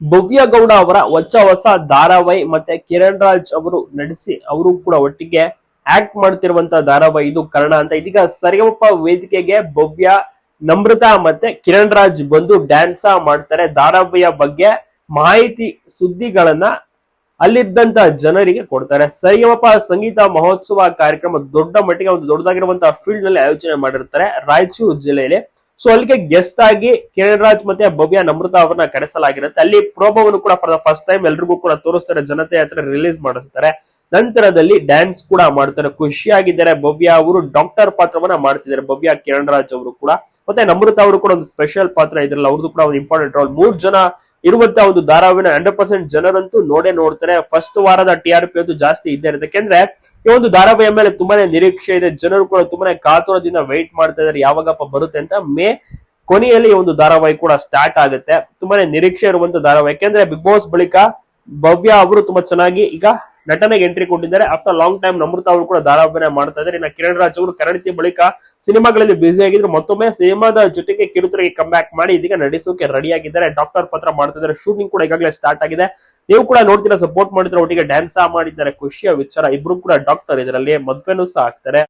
ಭವ್ಯ ಗೌಡ ಅವರ ಹೊಚ್ಚ ಹೊಸ ಧಾರಾವಾಹಿ ಮತ್ತೆ ಕಿರಣ್ ರಾಜ್ ಅವರು ನಡೆಸಿ ಅವರು ಕೂಡ ಒಟ್ಟಿಗೆ ಆಕ್ಟ್ ಮಾಡ್ತಿರುವಂತ ಧಾರಾವಾಹಿ ಇದು ಕನ್ನಡ ಅಂತ. ಇದೀಗ ಸರಿಗಪ್ಪ ವೇದಿಕೆಗೆ ಭವ್ಯ, ನಮ್ರತಾ ಮತ್ತೆ ಕಿರಣ್ ರಾಜ್ ಬಂದು ಡ್ಯಾನ್ಸ್ ಮಾಡ್ತಾರೆ. ಧಾರಾವಾಹಿಯ ಬಗ್ಗೆ ಮಾಹಿತಿ ಸುದ್ದಿಗಳನ್ನ ಅಲ್ಲಿದ್ದಂತ ಜನರಿಗೆ ಕೊಡ್ತಾರೆ. ಸರಿಗಮಪ ಸಂಗೀತ ಮಹೋತ್ಸವ ಕಾರ್ಯಕ್ರಮ ದೊಡ್ಡ ಮಟ್ಟಿಗೆ ಒಂದು ದೊಡ್ಡದಾಗಿರುವಂತಹ ಫೀಲ್ಡ್ನಲ್ಲಿ ಆಯೋಜನೆ ಮಾಡಿರ್ತಾರೆ. ರಾಯಚೂರು ಜಿಲ್ಲೆಯಲ್ಲಿ ಸೊ ಅಲ್ಲಿಗೆ ಗೆಸ್ಟ್ ಆಗಿ ಕಿರಣ್ ರಾಜ್ ಮತ್ತೆ ಭವ್ಯ ನಮೃತ ಅವರನ್ನ ಕರೆಸಲಾಗಿರುತ್ತೆ. ಅಲ್ಲಿ ಪ್ರೋಮೋವನ್ನು ಕೂಡ ಫಾರ್ ದ ಫಸ್ಟ್ ಟೈಮ್ ಎಲ್ರಿಗೂ ಕೂಡ ತೋರಿಸ್ತಾರೆ. ಜನತೆ ಹತ್ರ ರಿಲೀಸ್ ಮಾಡಿಸ್ತಾರೆ. ನಂತರದಲ್ಲಿ ಡ್ಯಾನ್ಸ್ ಕೂಡ ಮಾಡ್ತಾರೆ. ಖುಷಿಯಾಗಿದ್ದಾರೆ. ಭವ್ಯ ಅವರು ಡಾಕ್ಟರ್ ಪಾತ್ರವನ್ನ ಮಾಡ್ತಿದ್ದಾರೆ. ಭವ್ಯ ಕಿರಣ್ ರಾಜ್ ಅವರು ಕೂಡ. ಮತ್ತೆ ನಮೃತ ಅವರು ಕೂಡ ಒಂದು ಸ್ಪೆಷಲ್ ಪಾತ್ರ ಇದ್ರಲ್ಲ, ಅವ್ರದ್ದು ಕೂಡ ಒಂದು ಇಂಪಾರ್ಟೆಂಟ್ ರೋಲ್ ಮೂರ್ ಜನ ಇರುವಂತ ಒಂದು ಧಾರಾವಿನ ಹಂಡ್ರೆಡ್ ಪರ್ಸೆಂಟ್ ಜನರಂತೂ ನೋಡೇ ನೋಡ್ತಾರೆ. ಫಸ್ಟ್ ವಾರದ ಟಿ ಆರ್ ಪಿ ಅಂತೂ ಜಾಸ್ತಿ ಇದ್ದೇ ಇರುತ್ತೆ ಯಾಕೆಂದ್ರೆ ಈ ಒಂದು ಧಾರಾವಾಹಿಯ ಮೇಲೆ ತುಂಬಾನೇ ನಿರೀಕ್ಷೆ ಇದೆ. ಜನರು ಕೂಡ ತುಂಬಾನೇ ಕಾತುರದಿಂದ ವೆಯ್ಟ್ ಮಾಡ್ತಾ ಇದ್ದಾರೆ. ಯಾವಾಗಪ್ಪ ಬರುತ್ತೆ ಅಂತ ಮೇ ಕೊನೆಯಲ್ಲಿ ಒಂದು ಧಾರಾವಾಹಿ ಕೂಡ ಸ್ಟಾರ್ಟ್ ಆಗುತ್ತೆ. ತುಂಬಾನೇ ನಿರೀಕ್ಷೆ ಇರುವಂತ ಧಾರಾವಾಹಿ. ಯಾಕೆಂದ್ರೆ ಬಿಗ್ ಬಾಸ್ ಬಳಿಕ ಭವ್ಯ ಅವರು ತುಂಬಾ ಚೆನ್ನಾಗಿ ಈಗ ನಟನೆಗೆ ಎಂಟ್ರಿ ಕೊಟ್ಟಿದ್ದಾರೆ. ಆಫ್ಟರ್ ಲಾಂಗ್ ಟೈಮ್ ನಮೃತ ಅವರು ಕೂಡ ಧಾರಾಭಿನಯ ಮಾಡ್ತಾ ಇದ್ದಾರೆ. ಇನ್ನ ಕಿರಣ್ ರಾಜ್ ಅವರು ಕನ್ನಡತಿ ಬಳಿಕ ಸಿನಿಮಾಗಳಲ್ಲಿ ಬ್ಯುಸಿ ಆಗಿದ್ರು. ಮತ್ತೊಮ್ಮೆ ಸಿನಿಮಾದ ಜೊತೆಗೆ ಕಿರುತೆರೆಗೆ ಕಮ್ ಬ್ಯಾಕ್ ಮಾಡಿ ಇದೀಗ ನಡೆಸೋಕೆ ರೆಡಿ ಆಗಿದ್ದಾರೆ. ಡಾಕ್ಟರ್ ಪತ್ರ ಮಾಡ್ತಾ ಇದ್ದಾರೆ. ಶೂಟಿಂಗ್ ಕೂಡ ಈಗಾಗಲೇ ಸ್ಟಾರ್ಟ್ ಆಗಿದೆ. ನೀವು ಕೂಡ ನೋಡ್ತೀರಾ ಸಪೋರ್ಟ್ ಮಾಡಿದ್ರೆ ಒಟ್ಟಿಗೆ ಡ್ಯಾನ್ಸ್ ಮಾಡಿದ್ದಾರೆ. ಖುಷಿಯ ವಿಚಾರ. ಇಬ್ರು ಕೂಡ ಡಾಕ್ಟರ್ ಇದರಲ್ಲಿ ಮದ್ವೆನೂ ಸಹ ಆಗ್ತಾರೆ.